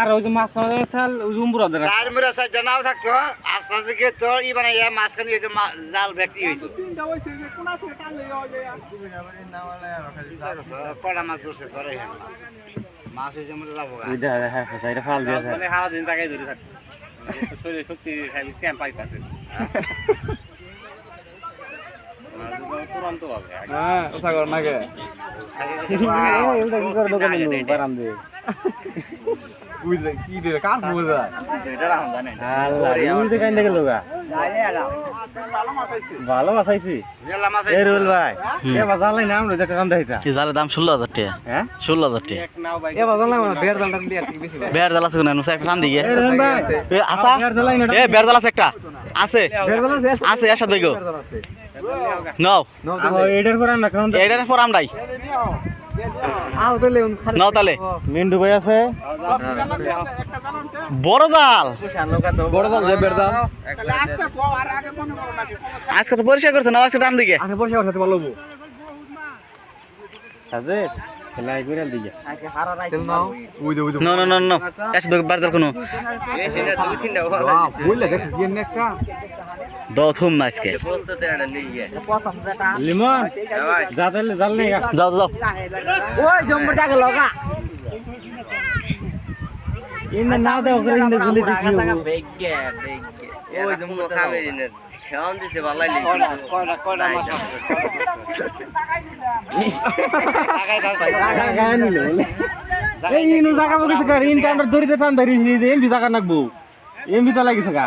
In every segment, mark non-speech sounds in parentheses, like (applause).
আর ওই মাছ খাওয়া চাল ওই জুম্বুরা দেন চার মেরা চারটা নাও থাকতো আস্তে আস্তে গিয়ে তোর ই মানে মাঝখানে জাল ভেটকি হইতো কড়া মাছ ধরছে তোর এখানে মাছ হয়েছে আমরা যাব হ্যাঁ মানে সারাদিন তাকাই ধরে থাকতো শরীরে শক্তি খালি ক্যাম্প পাইতাছে হ্যাঁ কর না কে বুঝলে কি কার এটা আল্লাহ ভালো রুল ভাই এ নাম কাম দেইতা দাম টাকা। হ্যাঁ? টাকা। এ বের জালটা দিয়ে ঠিক বেশি বেড় জাল আছে কোনো? নুসাই ফান দিকে। এ রুল ভাই। এ আসা। এ জাল আছে একটা। আছে। বের জাল আছে আছে এর সাথে গো নাও। এটার পর আমরা কাউন্ট এইটার পর আমরাই। নাও তাহলে মিন্টু ভাই আছে। বড় জাল। বড় জাল আজকে তো পরিষ্কার করছে না আজকে ডান দিকে। বসে বসে ভালো বউ আছে খেলাই করে দিকে তেল নাও। ওই দে ওই দে নো নো নো নো এসে দেখো বেড় জাল কোনো সেটা দুই তিনটা বুঝলে দেখ কি একটা দো থুম না আজকে লিমন যাও যাও। ওই জম্বর লগা ইন্দে না দেও করে ইন্দে গুলি দেখি বেগে বেগে ওই জন্য খাবে না খাওন দিতে ভালো লাগলি কয়টা কয়টা মাছ। গায় নিলে এই ইনু জায়গা বকে সকা ইন টান্ডার দরিতে টান ধরি যে এমবি জায়গা নাকবো। এমবি তো লাগিছে গা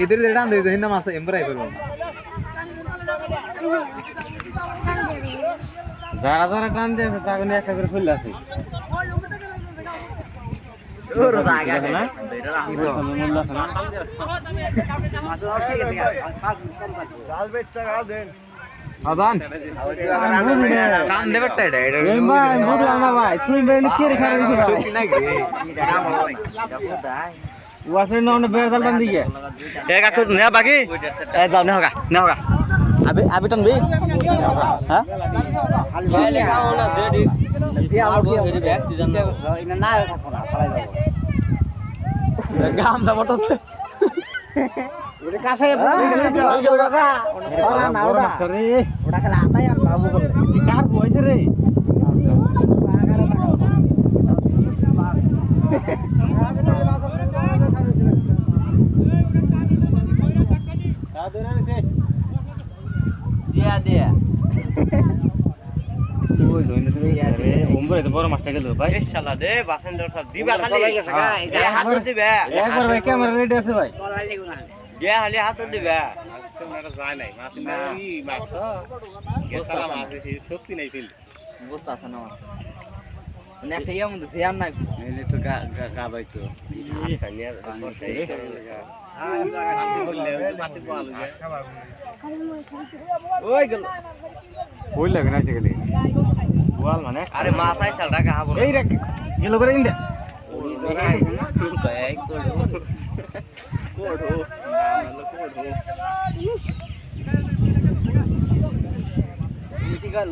এদের দে ডান দে হিন্দা মাছ এমবরাই করব যারা যারা টান দিয়ে আছে তাকে নিয়ে করে ফুল আছে। বাকি যাও নে হোগা নে হোগা আবি আবি টানবি হ্যাঁ? গাম রে (laughs) দিয়া দিয়া তো বড় মাছটা গেল ভাই। শালা দে বাসেন্দ্র সব দিবা খালি। গেছে গা, এই যে এ হাত দিবে। একবার ভাই ক্যামেরা রেডি আছে ভাই। গে খালি হাত দিবে। যায় নাই মাছ মাছ সত্যি নাই ফিল বুঝতে আছে না একটা ইয়ে মধ্যে সিয়াম নাই। এলে তো গা গা গা বাইতো ওই গেল। ওই লাগে না গেলে ওয়াল মানে? আরে মাছ আই চাল রাখা হাবো এই রে গেল করে ইন্দে।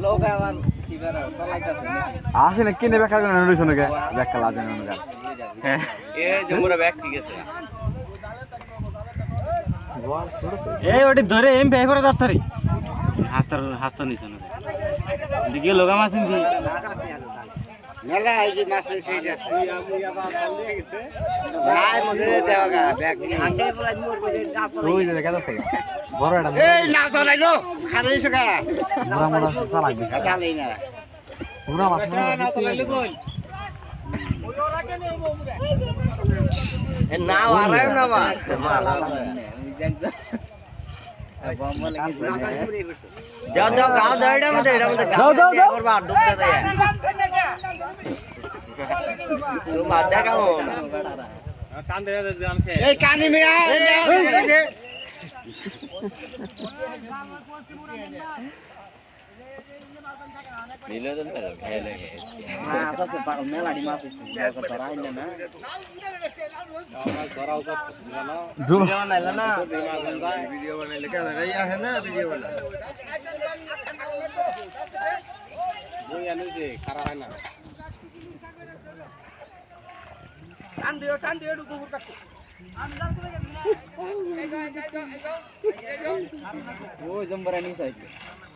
লোক আবার কি করে চলাইতাছে আসে না কিনে বেকার করে নড়িস না গে বেকার লাগে না গা এ জমুরা ব্যাগ ঠিক আছে। এই ওটি ধরে এম পে করে দত্তরি হাস্তার হাস্তা নিছে না। নাই মধ্যে ব্যাগ নিয়ে ওই যে দেখা যাচ্ছে বড় একটা এই না তো লাইলো খারে এসে গা মোরা মোরা চালাক দিছে এটা নেই না পুরা মাছ না আরাম না মা দাও দাও গাও দাও এটা মধ্যে এটা মধ্যে দাও, দাও, দাও। করবা ডুবতে দেয় তো বাদ দেখা টান ধরে দিলাম সে এই কানি মিয়া মাছ আছে মেলাডি মাছ আছে ধরা হইলে না ধরাও কষ্ট জানো ভিডিও বানাইলে না ভিডিও বানাইলে ক্যামেরাই আসে না ভিডিও বানাই বই আনু যে খারাপ হয় না ওই জম্বরা নিয়ে চাইছে মাছের নাই টান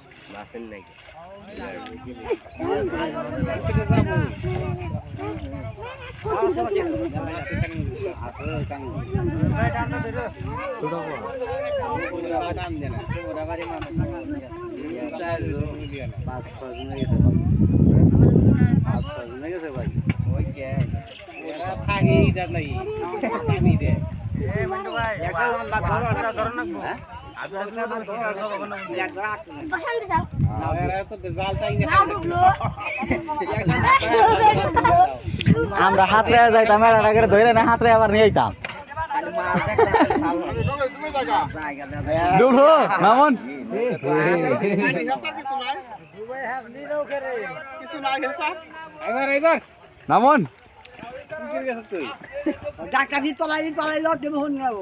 দেয় না পাঁচ ছয় জন গেছে পাঁচ গেছে ভাই ওই কে একটা লম্বা ধরো না আমরা হাত রে যাইতাম মেলাটা করে ধরে না হাত রে আবার নিয়ে নামন এবার এবার নামন কি গেছ তুই ডাক্তারি তলাই তলাই লট দেবো হন যাব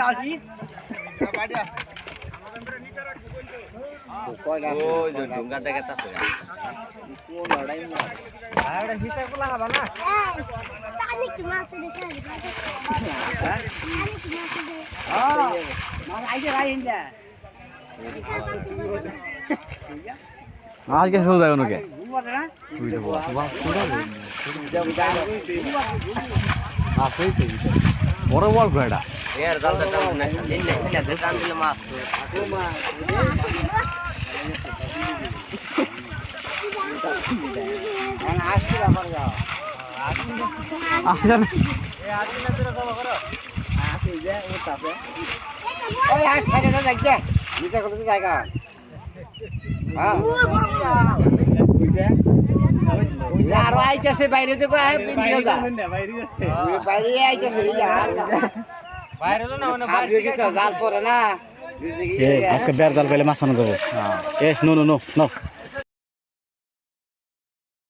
পারছেন যাব (laughs) আজকে শুরু যায় ওনাকে বল যাইছে নিচে কত জায়গা আইতেছে বাইরে যা। বাইরে যাচ্ছে। বাইরে আইতেছে বাইরে না মানে বাইরে জাল পড়ে না। এ আজকে বের জাল পেলে মাছ আনা যাব। এ নো নো নো নো।